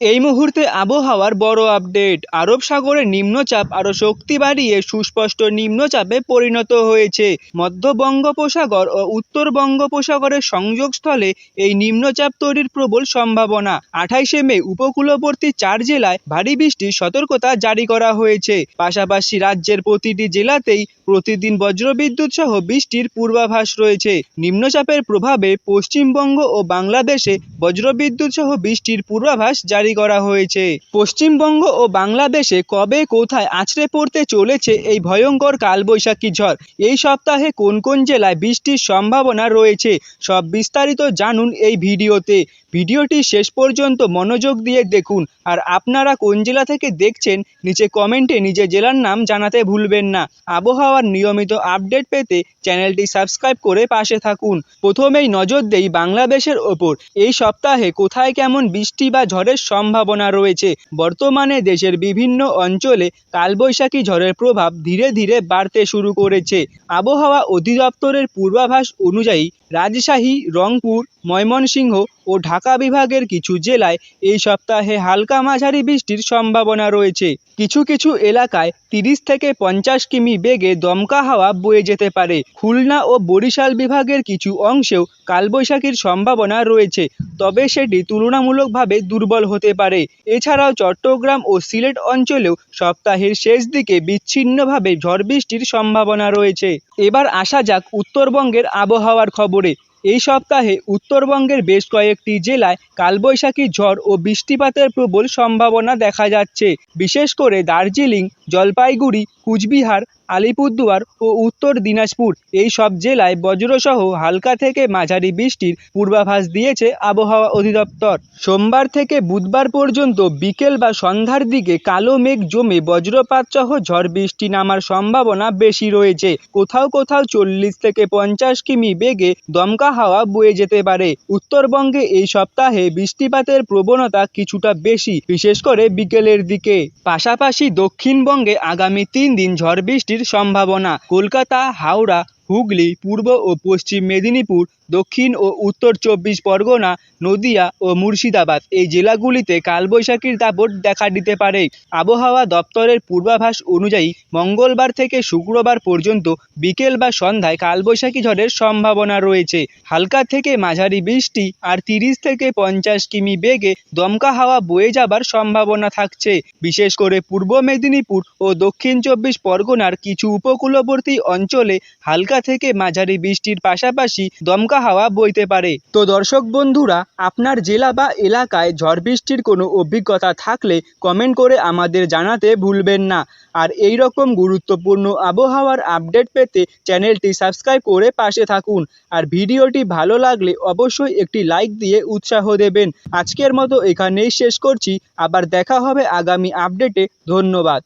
এই মুহূর্তে আবহাওয়ার বড় আপডেট। আরব সাগরে নিম্নচাপ আরও শক্তি বাড়িয়ে সুস্পষ্ট নিম্নচাপে পরিণত হয়েছে। মধ্য বঙ্গোপসাগর ও উত্তর বঙ্গোপসাগরের সংযোগস্থলে এই নিম্নচাপ তৈরির প্রবল সম্ভাবনা। আঠাইশে মে উপকূলবর্তী চার জেলায় ভারী বৃষ্টির সতর্কতা জারি করা হয়েছে। পাশাপাশি রাজ্যের প্রতিটি জেলাতেই প্রতিদিন বজ্রবিদ্যুৎ সহ বৃষ্টির পূর্বাভাস রয়েছে। নিম্নচাপের প্রভাবে পশ্চিমবঙ্গ ও বাংলাদেশে বজ্রবিদ্যুৎ সহ বৃষ্টির পূর্বাভাস জারি করা হয়েছে। পশ্চিমবঙ্গ ও বাংলাদেশে কবে কোথায় আছড়ে পড়তে চলেছে এই ভয়ঙ্কর কালবৈশাখী ঝড়? এই সপ্তাহে কোন কোন জেলায় বৃষ্টির সম্ভাবনা রয়েছে? সব বিস্তারিত জানুন এই ভিডিওতে। ভিডিওটি শেষ পর্যন্ত মনোযোগ দিয়ে দেখুন আর আপনারা কোন জেলা থেকে দেখছেন, নিচে কমেন্টে নিজের জেলার নাম জানাতে ভুলবেন না। আবহাওয়ার নিয়মিত আপডেট পেতে চ্যানেলটি সাবস্ক্রাইব করে পাশে থাকুন। প্রথমেই নজর দেই বাংলাদেশের ওপর। এই সপ্তাহে কোথায় কেমন বৃষ্টি বা ঝড়ের সম্ভাবনা রয়েছে? বর্তমানে দেশের বিভিন্ন অঞ্চলে কালবৈশাখী ঝড়ের প্রভাব ধীরে ধীরে বাড়তে শুরু করেছে। আবহাওয়া অধিদপ্তরের পূর্বাভাস অনুযায়ী রাজশাহী, রংপুর, ময়মনসিংহ ও ঢাকা বিভাগের কিছু জেলায় এই সপ্তাহে হালকা মাঝারি বৃষ্টির সম্ভাবনা রয়েছে। কিছু কিছু এলাকায় তিরিশ থেকে পঞ্চাশ কিমি বেগে দমকা হাওয়া বয়ে যেতে পারে। খুলনা ও বরিশাল বিভাগের কিছু অংশেও কালবৈশাখীর সম্ভাবনা রয়েছে, তবে সেটি তুলনামূলকভাবে দুর্বল হতে পারে। এছাড়াও চট্টগ্রাম ও সিলেট অঞ্চলেও সপ্তাহের শেষ দিকে বিচ্ছিন্নভাবে ঝড় বৃষ্টির সম্ভাবনা রয়েছে। এবার আসা যাক উত্তরবঙ্গের আবহাওয়ার খবরে করে এই সপ্তাহে উত্তরবঙ্গের বেশ কয়েকটি জেলায় কালবৈশাখী ঝড় ও বৃষ্টিপাতের প্রবল সম্ভাবনা দেখা যাচ্ছে। বিশেষ করে দার্জিলিং, জলপাইগুড়ি, কুচবিহার, আলিপুরদুয়ার ও উত্তর দিনাজপুর। এই সব জেলায় বজ্রসহ হালকা থেকে মাঝারি বৃষ্টির পূর্বাভাস দিয়েছে আবহাওয়া অধিদপ্তর। সোমবার থেকে বুধবার পর্যন্ত বিকেল বা সন্ধ্যার দিকে কালো মেঘ জমে বজ্রপাত সহ ঝড় বৃষ্টি নামার সম্ভাবনা বেশি রয়েছে। কোথাও কোথাও চল্লিশ থেকে পঞ্চাশ কিমি বেগে দমকা হাওয়া বয়ে যেতে পারে। উত্তরবঙ্গে এই সপ্তাহে বৃষ্টিপাতের প্রবণতা কিছুটা বেশি, বিশেষ করে বিকেলের দিকে। পাশাপাশি দক্ষিণবঙ্গে আগামী তিন দিন ঝড় বৃষ্টির সম্ভাবনা। কলকাতা, হাওড়া, হুগলি, পূর্ব ও পশ্চিম মেদিনীপুর দক্ষিণ ও উত্তর চব্বিশ পরগনা, নদিয়া ও মুর্শিদাবাদ। এই জেলাগুলিতে কালবৈশাখীর দাপট দেখা দিতে পারে। আবহাওয়া দপ্তরের পূর্বাভাস অনুযায়ী মঙ্গলবার থেকে শুক্রবার পর্যন্ত বিকেল বা সন্ধ্যায় কালবৈশাখী ঝড়ের সম্ভাবনা রয়েছে। হালকা থেকে মাঝারি বৃষ্টি আর তিরিশ থেকে পঞ্চাশ কিমি বেগে দমকা হাওয়া বয়ে যাবার সম্ভাবনা থাকছে। বিশেষ করে পূর্ব মেদিনীপুর ও দক্ষিণ চব্বিশ পরগনার কিছু উপকূলবর্তী অঞ্চলে হালকা থেকে মাঝারি বৃষ্টির পাশাপাশি দমকা হাওয়া বইতে পারে। তো দর্শক বন্ধুরা, আপনার জেলা বা এলাকায় ঝড় বৃষ্টির কোনো অভিজ্ঞতা থাকলে কমেন্ট করে আমাদের জানাতে ভুলবেন না। আর এই রকম গুরুত্বপূর্ণ আবহাওয়ার আপডেট পেতে চ্যানেলটি সাবস্ক্রাইব করে পাশে থাকুন। আর ভিডিওটি ভালো লাগলে অবশ্যই একটি লাইক দিয়ে উৎসাহ দেবেন। আজকের মতো এখানেই শেষ করছি। আবার দেখা হবে আগামী আপডেটে ধন্যবাদ।